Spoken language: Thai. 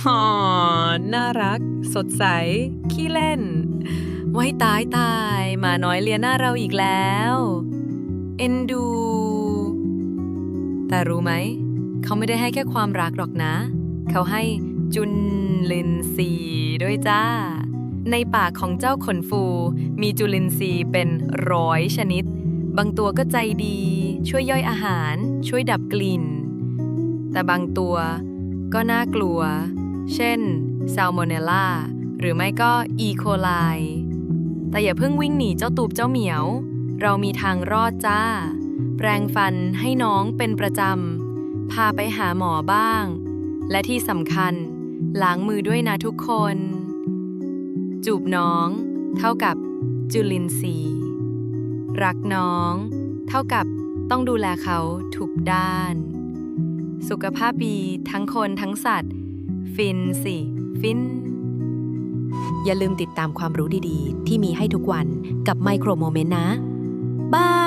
ฮ่อน่ารัก สดใส ขี้เล่น ไว้ตายตายมาน้อยเลียหน้าเราอีกแล้ว เอ็นดู แต่รู้ไหม เขาไม่ได้ให้แค่ความรักหรอกนะ เขาให้จุนลินทรีด้วยจ้า ในป่าของเจ้าขนฟู มีจุลินทรีย์เป็นร้อยชนิด บางตัวก็ใจดี ช่วยย่อยอาหาร ช่วยดับกลิ่น แต่บางตัว ก็น่ากลัว เช่นซ a l โมเนล l าหรือไม่ก็อีโคไลแต่อย่าเพิ่งวิ่งหนีเจ้าตูบเจ้าเหมียว เรามีทางรอดจ้า แปรงฟันให้น้องเป็นประจำ พาไปหาหมอบ้าง และที่สำคัญ ล้างมือด้วยนะทุกคน จูบน้อง เท่ากับจุลินทรีย์ รักน้อง เท่ากับต้องดูแลเขาทุกด้าน สุขภาพดีทั้งคนทั้งสัตว์ ฟินสิ ฟิน อย่าลืมติดตามความรู้ดีๆ ที่มีให้ทุกวันกับไมโครโมเมนต์นะ บาย